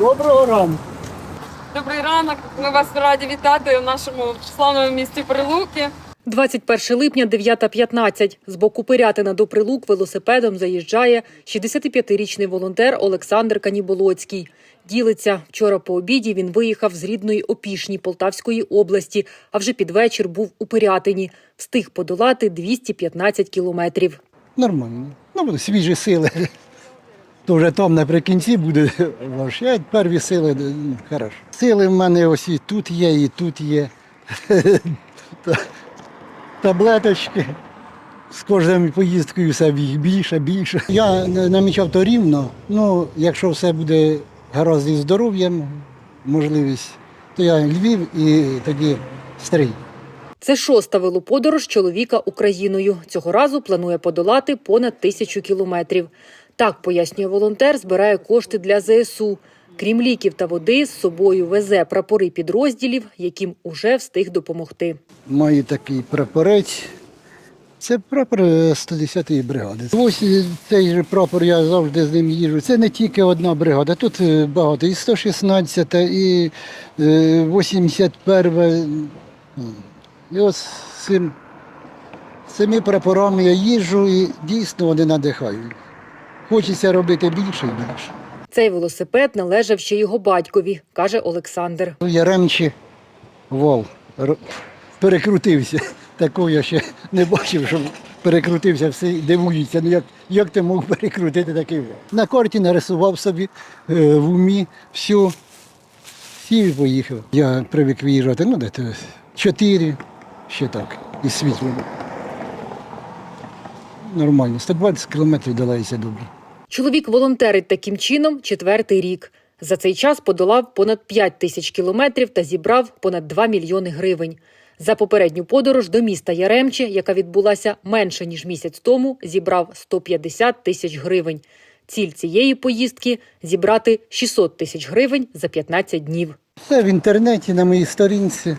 Доброго ранку. Добрий ранок. Ми вас раді вітати в нашому славному місті Прилуки. 21 липня, 9.15. З боку Пирятина до Прилук велосипедом заїжджає 65-річний волонтер Олександр Каніболоцький. Ділиться, вчора по обіді він виїхав з рідної Опішні Полтавської області, а вже під вечір був у Пирятині. Встиг подолати 215 кілометрів. Нормально. Ну, буде свіжі сили. То вже там наприкінці буде важче. Перві сили ну, хорошо. Сили в мене ось і тут є, і тут є. Таблеточки. З кожною поїздкою все більше, більше. Я намічав то рівно. Ну, якщо все буде гаразд із здоров'ям, можливість, то я Львів і тоді стрій. Це шоста велоподорож чоловіка Україною. Цього разу планує подолати понад тисячу кілометрів. Так пояснює волонтер, збирає кошти для ЗСУ. Крім ліків та води, з собою везе прапори підрозділів, яким уже встиг допомогти. Маю такий прапорець. Це прапор е, 110-ї бригади. Ось е, цей же прапор я завжди з ним їжджу. Це не тільки одна бригада, тут е, багато. І 116, і е, 81. І ось цим, цими прапорами я їжджу і дійсно вони надихають. Хочеться робити більше і більше. Цей велосипед належав ще його батькові, каже Олександр. У Яремчі вал перекрутився. Такого я ще не бачив, щоб перекрутився, всі дивуються. Ну як, як ти мог перекрутити такий вал? На карті нарисував собі е, в умі все. Сів і поїхав. Я привик виїжджати, ну де то чотири, ще так, і світло. Нормально, 120 кілометрів долається добре. Чоловік волонтерить таким чином четвертий рік. За цей час подолав понад 5 тисяч кілометрів та зібрав понад 2 мільйони гривень. За попередню подорож до міста Яремче, яка відбулася менше ніж місяць тому, зібрав 150 тисяч гривень. Ціль цієї поїздки зібрати 600 тисяч гривень за 15 днів. Це в інтернеті на моїй сторінці.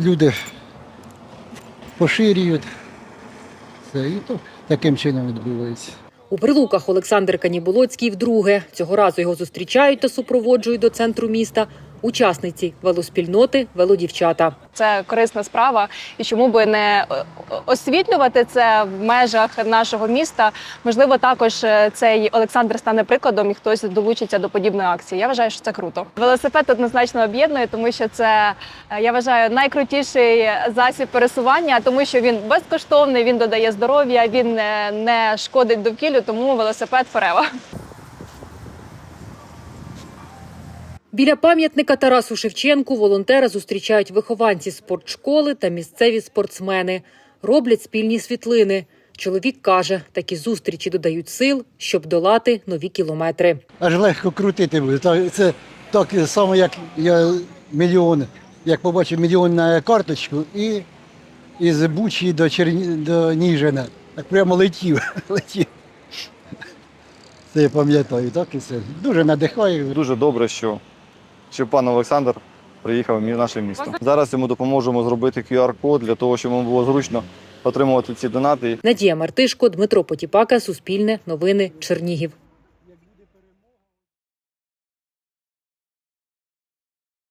Люди поширюють. Це і то таким чином відбувається. У прилуках Олександр Каніболоцький вдруге. Цього разу його зустрічають та супроводжують до центру міста учасниці велоспільноти велодівчата. Це корисна справа, і чому би не е, освітлювати це в межах нашого міста? Можливо, також е, цей Олександр стане прикладом, і хтось долучиться до подібної акції. Я вважаю, що це круто. Велосипед однозначно об'єднує, тому що це е, я вважаю найкрутіший засіб пересування, тому що він безкоштовний, він додає здоров'я, він не шкодить довкіллю, тому велосипед forever. Біля пам'ятника Тарасу Шевченку волонтера зустрічають вихованці спортшколи та місцеві спортсмени. Роблять спільні світлини. Чоловік каже, такі зустрічі додають сил, щоб долати нові кілометри. Аж легко крутити буде. Це так само, як я мільйон, як побачив мільйон на карточку і із Бучі до, Черні... до Ніжина. Так прямо летів. летів. Це я пам'ятаю, так і це. Дуже надихає. Дуже добре, що, що пан Олександр приїхав в наше місто. Зараз йому допоможемо зробити QR-код для того, щоб йому було зручно отримувати ці донати. Надія Мартишко, Дмитро Потіпака, Суспільне, Новини, Чернігів.